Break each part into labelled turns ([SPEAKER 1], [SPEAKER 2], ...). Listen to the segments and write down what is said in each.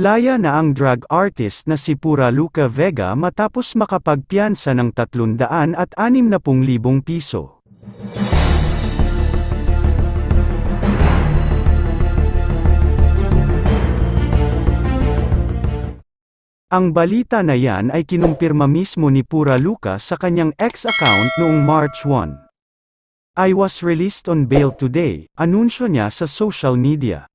[SPEAKER 1] Laya na ang drug artist na si Pura Luca Vega matapos makapagpiansa ng 360,000 piso. Ang balita na yan ay kinumpirma mismo ni Pura Luca sa kanyang ex-account noong March 1. I was released on bail today, anunsyo niya sa social media.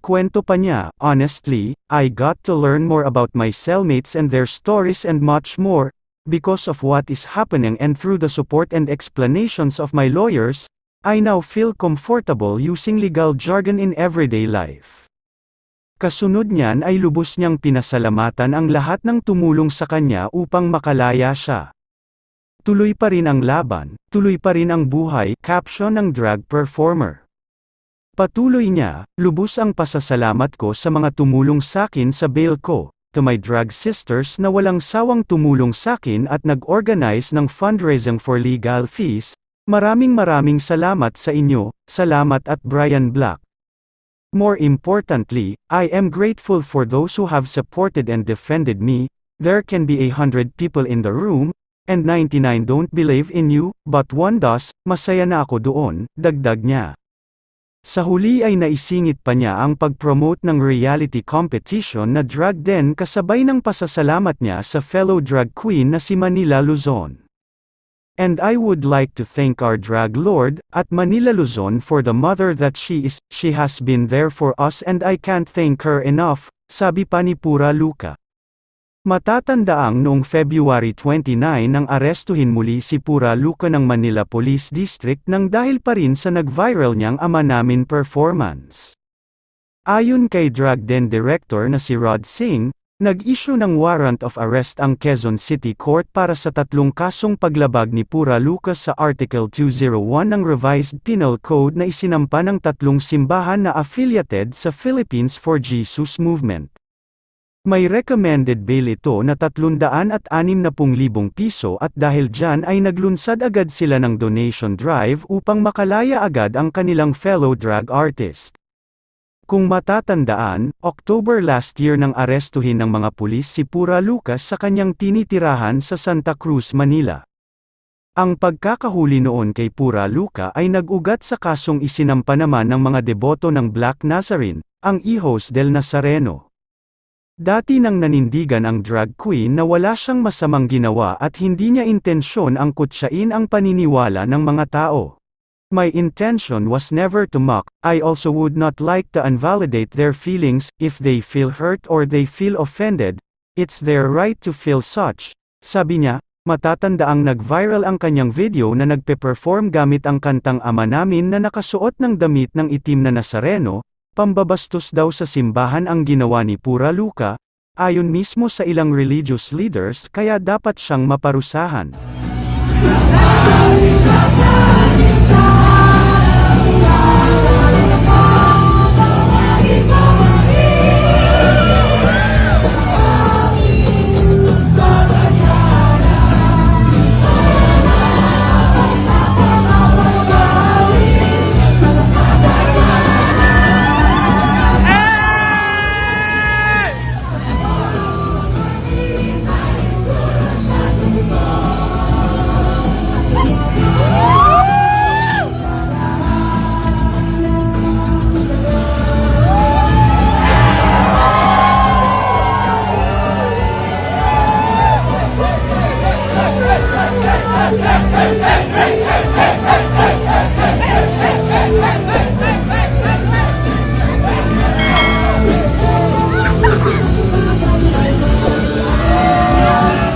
[SPEAKER 1] Kwento pa niya, honestly, I got to learn more about my cellmates and their stories and much more, because of what is happening and through the support and explanations of my lawyers, I now feel comfortable using legal jargon in everyday life. Kasunod niyan ay lubos niyang pinasalamatan ang lahat ng tumulong sa kanya upang makalaya siya. Tuloy pa rin ang laban, tuloy pa rin ang buhay, caption ng drag performer. Patuloy niya, lubos ang pasasalamat ko sa mga tumulong sakin sa bail ko, to my drag sisters na walang sawang tumulong sakin at nag-organize ng fundraising for legal fees, maraming maraming salamat sa inyo, salamat at Brian Black. More importantly, I am grateful for those who have supported and defended me, there can be a hundred people in the room, and 99 don't believe in you, but one does, masaya na ako doon, dagdag niya. Sa huli ay naisingit pa niya ang pag-promote ng reality competition na drag den kasabay ng pasasalamat niya sa fellow drag queen na si Manila Luzon. And I would like to thank our drag lord, at Manila Luzon for the mother that she is, she has been there for us and I can't thank her enough, sabi pa ni Pura Luca. Matatandaang noong February 29 nang arestuhin muli si Pura Luca ng Manila Police District nang dahil pa rin sa nag-viral niyang ama namin performance. Ayon kay drag den director na si Rod Singh, Nag-issue ng warrant of arrest ang Quezon City Court para sa tatlong kasong paglabag ni Pura Lucas sa Article 201 ng Revised Penal Code na isinampa ng tatlong simbahan na affiliated sa Philippines for Jesus Movement. May recommended bail ito na 360,000 piso at dahil dyan ay naglunsad agad sila ng donation drive upang makalaya agad ang kanilang fellow drag artist. Kung matatandaan, October last year nang arestuhin ng mga pulis si Pura Lucas sa kanyang tinitirahan sa Santa Cruz, Manila. Ang pagkakahuli noon kay Pura Luca ay nag-ugat sa kasong isinampa naman ng mga deboto ng Black Nazarene, ang Hijos del Nazareno. Dati nang nanindigan ang drag queen na wala siyang masamang ginawa at hindi niya intensyon ang kutsain ang paniniwala ng mga tao. My intention was never to mock, I also would not like to invalidate their feelings, if they feel hurt or they feel offended, it's their right to feel such. Sabi niya, matatandaang nag-viral ang kanyang video na nagpe-perform gamit ang kantang ama namin na nakasuot ng damit ng itim na Nazareno, pambabastos daw sa simbahan ang ginawa ni Pura Luca, ayon mismo sa ilang religious leaders kaya dapat siyang maparusahan.